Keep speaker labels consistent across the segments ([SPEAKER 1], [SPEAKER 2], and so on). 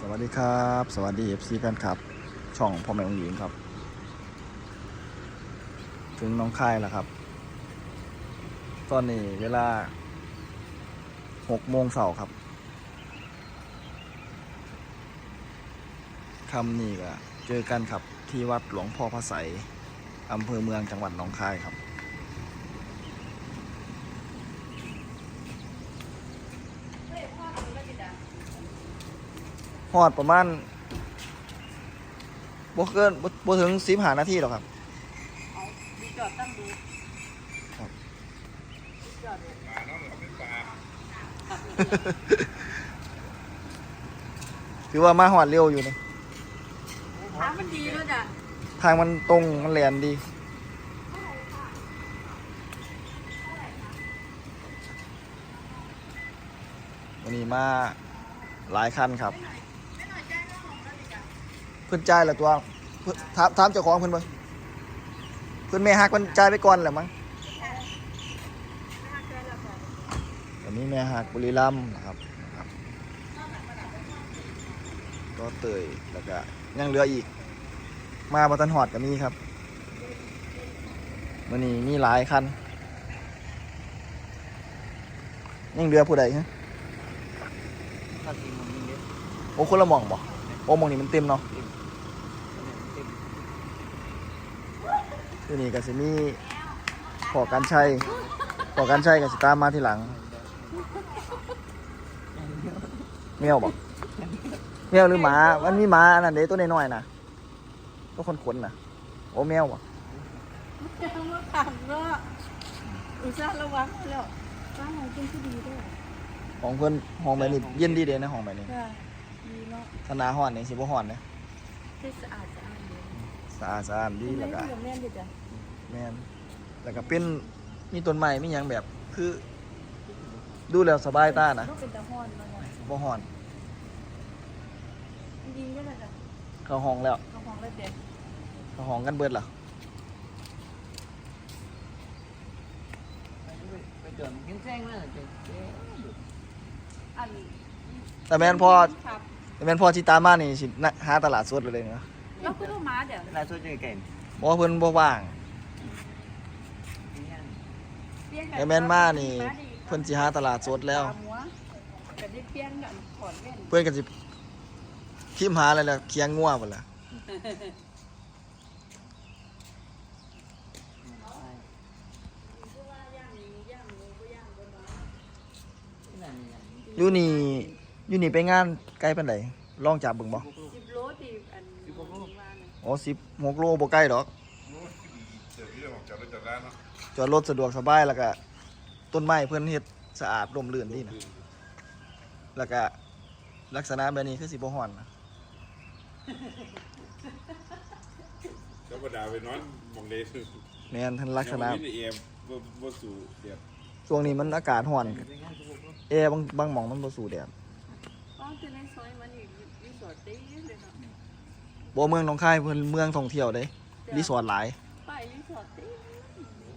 [SPEAKER 1] สวัสดีครับ สวัสดี FC แฟนคลับ ช่องพ่อแม่องหญิงครับ ถึงน้องค่ายแล้วครับ ตอนนี้เวลา6โมงเสาร์ครับคำนี้ก็เจอกันครับที่วัดหลวงพ่อพระไสอำเภอเมืองจังหวัดหนองคายครับ หอดประมาณบ่เกินบ่บ่ถึงสิบหานาทีหรอกครับ
[SPEAKER 2] เอาดีจอดตั้งดู
[SPEAKER 1] ครับ
[SPEAKER 2] ดีจอดเลย
[SPEAKER 1] ถือว่ามาหอดเร็วอยู่นะ
[SPEAKER 2] ทางมันดีด้วยจ้ะ
[SPEAKER 1] ทางมันตรงมันแหลนดีวันนี้มาหลายคันครับ เพื่อนจ่ายละตัวเพิ่นถามถามเจ้าของเพื่อนบ่เพื่อนแม่ฮักเพื่อนจ่ายไปก่อนแหละมั้งอันนี้แม่ฮักบุรีรัมย์นะครับนะครับก็เตยแล้วก็ยังเหลืออีก มาบัตันหอดก็มีครับวันนี้มีหลายคันยังเหลือผู้ใดฮะ
[SPEAKER 3] ถ้าทีมมันยิงเด็ด
[SPEAKER 1] โอ้คนละหมองบ่โอ้หมองนี้มันเต็มเนาะ
[SPEAKER 3] เต็ม
[SPEAKER 1] ที่นี่ก็สิมีขอกันชัยขอกันชัยกับสิตามมาทีหลังเมียวบ่เมียวหรือหมา มันมีหมาอันนั้นเด้ตัวน้อยๆนะตัวคนขนๆน่ะโอ้แมวบ่
[SPEAKER 2] จะทำว่าขังก็อุตส่าห์ระวังแล้วบ้านเราเป็นที่ดีด้วย
[SPEAKER 1] ของเพิ่นห้องแบบนี้เย็นดีเด้นะห้องแบบนี้
[SPEAKER 2] ค่ะดีเนาะ
[SPEAKER 1] ธนาฮ้อนนี่สิบ่ฮ้อนเด้
[SPEAKER 2] ที่สะอาดสะอาดเลย
[SPEAKER 1] สะอาดสะอาดดีแล้วก็
[SPEAKER 2] กับแม่ดีจ้ะ
[SPEAKER 1] แม่นแล้วก็เป็นมีต้นไม้มีหยังแบบคือ ดูแล้วสบายตานะ
[SPEAKER 2] ก็เป็นตะฮอนมาหน่อย
[SPEAKER 1] บ่ฮ้อน
[SPEAKER 2] ดีก็เลยจ้ะ
[SPEAKER 1] เข้าห้องแล้ว
[SPEAKER 2] เอาของเลยเด็ด
[SPEAKER 1] เข้าห้องกันเบิดล่ะ
[SPEAKER 3] ไปจอดมันแจ้งๆนะเจ๊เจ๊
[SPEAKER 2] อัน
[SPEAKER 1] แต่แม่นพอ
[SPEAKER 2] ครับ
[SPEAKER 1] แต่แม่นพอชิตามมานี่สินะหาตลาดสดเลยเนาะ
[SPEAKER 2] แล้วก็ต้องมาเดี๋ยว
[SPEAKER 3] ลายสุดยังไง
[SPEAKER 1] บ่ว่าเพิ่นบ่ว่าง
[SPEAKER 2] เปี้ยงกั
[SPEAKER 1] แต่แม่นมานี่เพิ่นสิหาตลาดสดแล้ว
[SPEAKER 2] ตามหัวแต่ได้เปี้ยงกันขอนแว่น
[SPEAKER 1] เพิ่นก็สิพิมพ์หาอะไรแล้วเคียงงัวพุ่นล่ะอยู่นี่อยู่นี่ไปงานไกลปานใดลองจับเบิ่งบ่
[SPEAKER 2] สิบโลตีอัน ว่านะ
[SPEAKER 1] อ๋อ16โลบ่ไกลดอก
[SPEAKER 4] เดี๋ยวนี้เราจัดได้จัดได้เนาะ
[SPEAKER 1] จอดรถสะดวกสบายแล้วก็ต้นไม้เพิ่นเฮ็ดสะอาดร่มรื่นดีนะแล้วก็ลักษณะแบบนี้คือสิบ่ฮ้อนนะ
[SPEAKER 4] ธรรมดาไปนอนมองเลส
[SPEAKER 1] แม่นทันลักษณะ
[SPEAKER 4] ยังมีเอ็มบ่บ่สู่เดียด
[SPEAKER 1] ช่วงนี้มันอากาศร้อนแอร์บางบางหม่องมันบ่สู้แดด
[SPEAKER 2] อ๋อคือในซอยมันอีกรีสอร์ทดีเลยเนาะ
[SPEAKER 1] บ่เมืองหนองคายเพิ่นเมืองท่องเที่ยวเด้รีสอร์ทหลาย
[SPEAKER 2] ไปรีสอร์ทดี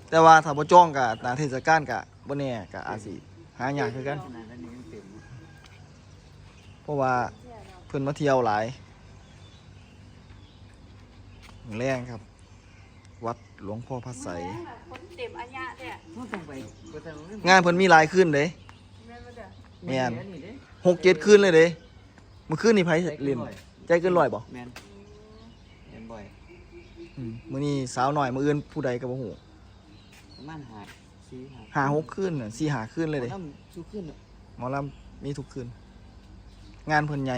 [SPEAKER 1] แต่ว่าถ้าบ่จ้องก็หน้าเทศกาลก็บ่แน่ก็อาจสิหายากคือกัน
[SPEAKER 3] ขนาดนั้นนี่ยังเต็ม
[SPEAKER 1] เพราะว่าเพิ่นมาเที่ยวหลายแรงครับ วัดหลวงพ่อพระไสย
[SPEAKER 2] คนเต็มอัญญะเนี่ย
[SPEAKER 3] ต้องไปก็ต้อง
[SPEAKER 1] งานเพิ่นมีหลายคืนเด้
[SPEAKER 2] แม่นบ่เด้อ
[SPEAKER 1] แม่นหกเจ็ดคืนเลยเด้เมื่อคืนนี่ไผเล่นใจเกินร้อยบ่
[SPEAKER 3] แมนเห็นบ่อย
[SPEAKER 1] อืมมื้อนี้สาวหน่อยมื้ออื่นผู้ใดก็บ่ฮู้
[SPEAKER 3] ประมาณหาสี่หา
[SPEAKER 1] ห้าหกคืนน่ะสี่ห้าคืนเลยเด้
[SPEAKER 3] น้ำชูขึ้น
[SPEAKER 1] หมอลำมีทุกคืน งานเพิ่นใหญ่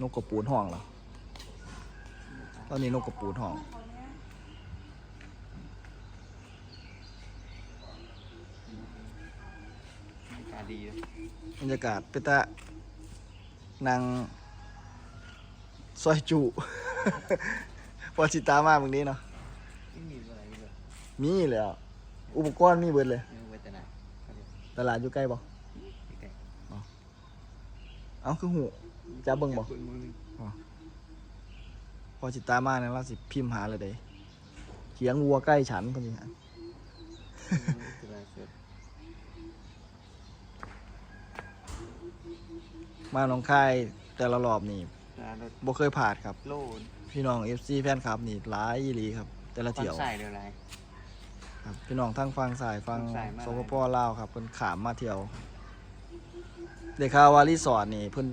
[SPEAKER 1] นกกระปูนห้องเหรอตอนนี้นกกระปูนห้อง
[SPEAKER 3] อากาศดีเลย
[SPEAKER 1] บรรยากาศเป็นตะนาง ซอยจุ พอชิตามากมึงนี้เนาะ
[SPEAKER 3] ไม่มีอะไรเลย
[SPEAKER 1] มีแหล้ว อุปกรณ์มีเบิดเลย
[SPEAKER 3] ไม่ไว้แต่ไหน
[SPEAKER 1] ตลาดอยู่ใกล้บ่
[SPEAKER 3] ใกล้
[SPEAKER 1] เอ้าคือหูจะเบิ่งบ่
[SPEAKER 3] คนมือ
[SPEAKER 1] พอชิตามากนะเราสิพิมพ์หาเลยเด้เขียงวัวใกล้ฉันคนนี้ฮะ
[SPEAKER 3] สบายสุด
[SPEAKER 1] มาหนองคายแต่ละรอบนี่
[SPEAKER 3] ร้านรถ
[SPEAKER 1] บ่เคยผ่านครับ
[SPEAKER 3] โล่
[SPEAKER 1] พี่น้อง FC แฟนคลับนี่หลายอีหลีครับ แต่ละ
[SPEAKER 3] ตอน
[SPEAKER 1] เที่ยว
[SPEAKER 3] ใส่เดี๋ยวไร
[SPEAKER 1] ครับพี่น้องทั้งฟังสายฟัง
[SPEAKER 3] ฟังสายมา
[SPEAKER 1] สปปลาวครับเพิ่นขามมาเที่ยวได้ข่าวว่ารีสอร์ทนี่เพิ่น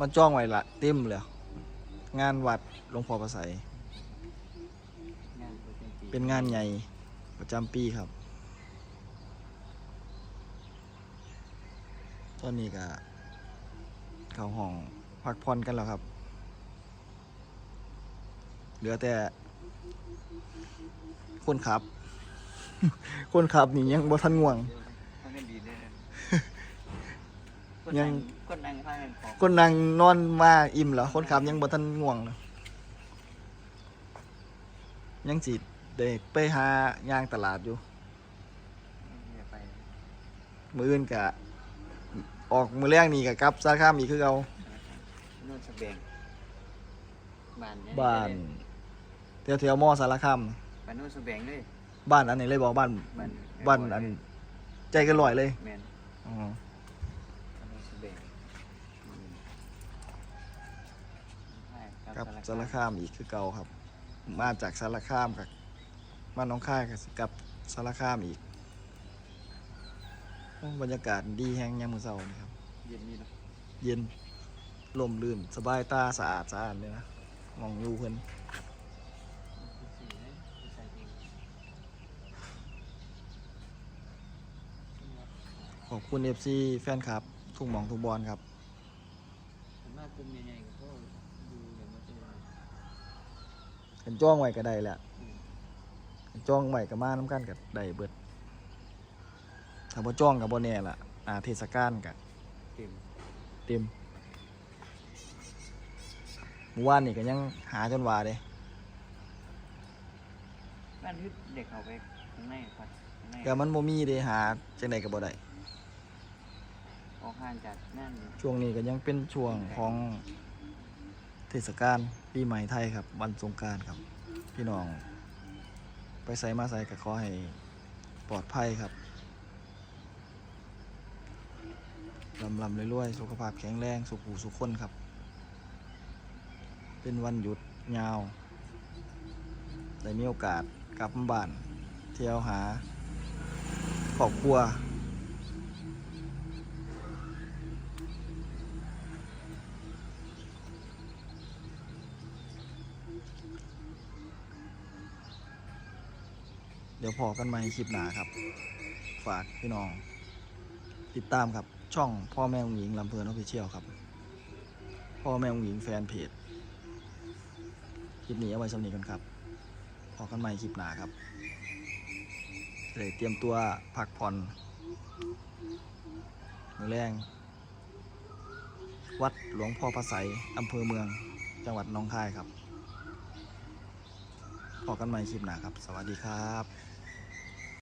[SPEAKER 1] มันจ้องไว้ละเต็มเลยงานวัดหลวงพ่อประไส
[SPEAKER 3] งานประจำปี
[SPEAKER 1] เป็นงานใหญ่ประจำปีครับ ตอนนี้ก็เข้าห้อง พักผ่อนกันแล้วครับ เหลือแต่คนขับ คนขับนี่ยังบ่ทันง่วง
[SPEAKER 3] ทำเป็นดีด้วยนะคน
[SPEAKER 1] ยั
[SPEAKER 3] นั่
[SPEAKER 1] ง
[SPEAKER 3] งคนนั่งข้างกันของ
[SPEAKER 1] คนนั่งนอนมาอิ่มแล้วคนขับยังบ่ทันง่วงเลยยังสิได้ไปหาย่างตลาดอยู่
[SPEAKER 3] อย่าไป
[SPEAKER 1] มืออื่นกะ ออกมือแรกนี่กะกลับสารคามอีกคือเอา
[SPEAKER 3] นู่นสเบงบ้านเนี่ย
[SPEAKER 1] บ้านแถวแถวๆมอสารคาม
[SPEAKER 3] บ้านนู่นสเบงเลย
[SPEAKER 1] บ้านอันไหนเลยบอกบ้าน
[SPEAKER 3] บ้าน
[SPEAKER 1] บ้านอันใจกันลอยเลย
[SPEAKER 3] แมน
[SPEAKER 1] อ๋อ
[SPEAKER 3] บ้านนู่นสเบงอืมใช่
[SPEAKER 1] กับสารคามอีกคือเก่าครับ มาจากสารคามกับมาหน้องค่ายกับกับสารคามอีกโอ้บรรยากาศดีแฮงยามมื้อเช้านี่ครับ
[SPEAKER 3] เย็นนี่เนาะ
[SPEAKER 1] เย็น ลมลื่น สบายตาสะอาดสะอาดเลยนะมองอยู่เพิ่น
[SPEAKER 3] สีเนี่ยใส่เอง
[SPEAKER 1] ขอบคุณ FC แฟนคลับ ทุกหมองทุกบอลครับ
[SPEAKER 3] ผมว่ากลุ่มใหญ่ๆก็ดูอย่างว่าจะ
[SPEAKER 1] กันจ้องไว้ก็ได้แหละกันจ้องไว้ก็มาน้ำกันก็ได้เบิดถ้าบ่จ้องก็บ่แน่ล่ะอ่าเทศกาลก็
[SPEAKER 3] เต็ม
[SPEAKER 1] เต็มเมื่อวานนี่ก็ยังหาจนว่าเด้
[SPEAKER 3] บ้านที่เด็กเขาไปข้างในพัดข้างใน
[SPEAKER 1] ก็มันบ่มีเด้หาจังไดก็บ่ได้
[SPEAKER 3] ออกห่างจากนั่น
[SPEAKER 1] ช่วงนี้ก็ยังเป็นช่วงของเทศกาลปีใหม่ไทยครับ วันสงกรารครับ พี่น้อง ไปใส่มาใส่ก็ขอให้ปลอดภัยครับลำลำรวยๆสุขภาพแข็งแรง สุขหูสุขคนครับ เป็นวันหยุดยาว ได้มีโอกาสกลับบ้าน เที่ยวหาครอบครัวเดี๋ยวพอกันใหม่คลิปหนาครับ ฝากพี่น้อง ติดตามครับช่องพ่อแม่องหญิงลำเพลินออฟฟิเชียลครับ พ่อแม่องหญิงแฟนเพจ คลิปนี้เอาไว้สำนีกันครับพอกันใหม่คลิปหน้าครับเลยเตรียมตัวพักผ่อนมือแรง วัดหลวงพ่อพระไสยอำเภอเมือง จังหวัดน้องคายครับพอกันใหม่คลิปหน้าครับ สวัสดีครับ